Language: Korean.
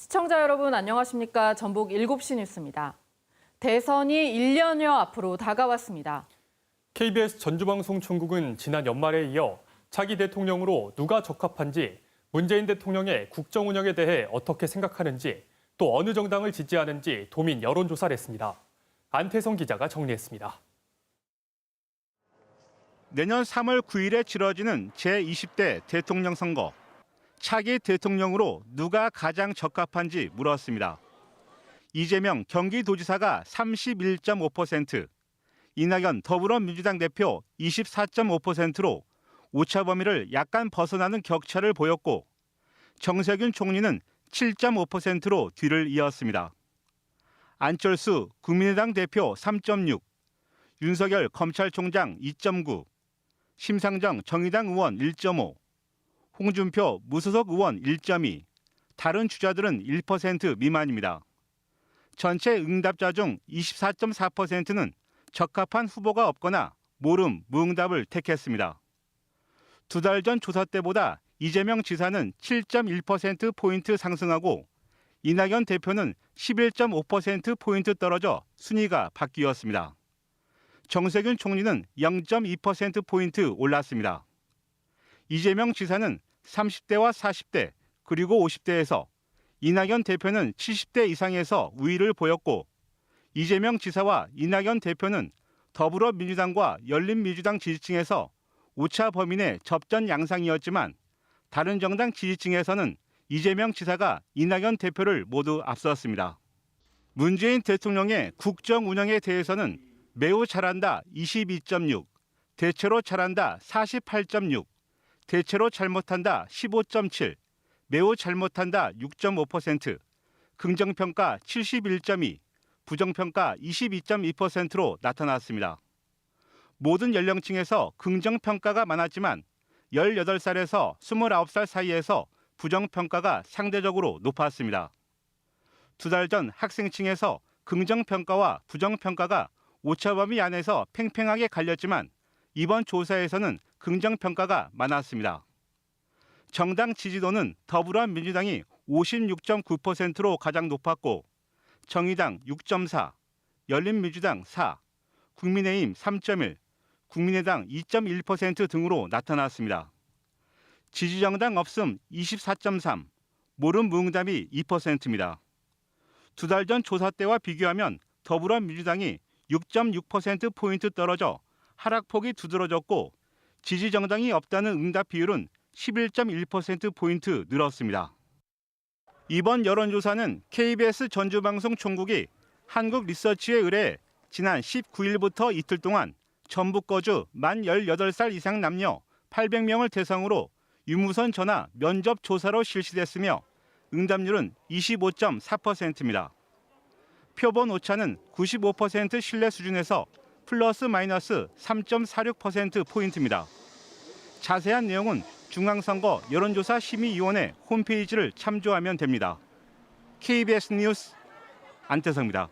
시청자 여러분 안녕하십니까? 전북 7시 뉴스입니다. 대선이 1년여 앞으로 다가왔습니다. KBS 전주방송 총국은 지난 연말에 이어 차기 대통령으로 누가 적합한지 문재인 대통령의 국정 운영에 대해 어떻게 생각하는지 또 어느 정당을 지지하는지 도민 여론조사를 했습니다. 안태성 기자가 정리했습니다. 내년 3월 9일에 치러지는 제20대 대통령 선거. 차기 대통령으로 누가 가장 적합한지 물었습니다. 이재명 경기도지사가 31.5%, 이낙연 더불어민주당 대표 24.5%로 오차 범위를 약간 벗어나는 격차를 보였고 정세균 총리는 7.5%로 뒤를 이었습니다. 안철수 국민의당 대표 3.6, 윤석열 검찰총장 2.9, 심상정 정의당 의원 1.5, 홍준표 무소속 의원 1.2, 다른 주자들은 1% 미만입니다. 전체 응답자 중 24.4%는 적합한 후보가 없거나 모름, 무응답을 택했습니다. 두 달 전 조사 때보다 이재명 지사는 7.1%포인트 상승하고 이낙연 대표는 11.5%포인트 떨어져 순위가 바뀌었습니다. 정세균 총리는 0.2%포인트 올랐습니다. 이재명 지사는 30대와 40대 그리고 50대에서 이낙연 대표는 70대 이상에서 우위를 보였고 이재명 지사와 이낙연 대표는 더불어민주당과 열린민주당 지지층에서 오차 범위 내 접전 양상이었지만 다른 정당 지지층에서는 이재명 지사가 이낙연 대표를 모두 앞섰습니다. 문재인 대통령의 국정 운영에 대해서는 매우 잘한다 22.6, 대체로 잘한다 48.6, 대체로 잘못한다 15.7, 매우 잘못한다 6.5%, 긍정평가 71.2, 부정평가 22.2%로 나타났습니다. 모든 연령층에서 긍정평가가 많았지만 18살에서 29살 사이에서 부정평가가 상대적으로 높았습니다. 두 달 전 학생층에서 긍정평가와 부정평가가 오차범위 안에서 팽팽하게 갈렸지만 이번 조사에서는 긍정 평가가 많았습니다. 정당 지지도는 더불어민주당이 56.9%로 가장 높았고 정의당 6.4, 열린민주당 4, 국민의힘 3.1, 국민의당 2.1% 등으로 나타났습니다. 지지정당 없음 24.3, 모름 무응답이 2%입니다. 두 달 전 조사 때와 비교하면 더불어민주당이 6.6%포인트 떨어져 하락폭이 두드러졌고 지지 정당이 없다는 응답 비율은 11.1%포인트 늘었습니다. 이번 여론조사는 KBS 전주방송 총국이 한국 리서치에 의뢰 지난 19일부터 이틀 동안 전북 거주 만 18살 이상 남녀 800명을 대상으로 유무선 전화 면접 조사로 실시됐으며 응답률은 25.4%입니다. 표본 오차는 95% 신뢰 수준에서 플러스 마이너스 3.46% 포인트입니다. 자세한 내용은 중앙선거 여론조사 심의위원회 홈페이지를 참조하면 됩니다. KBS 뉴스 안태성입니다.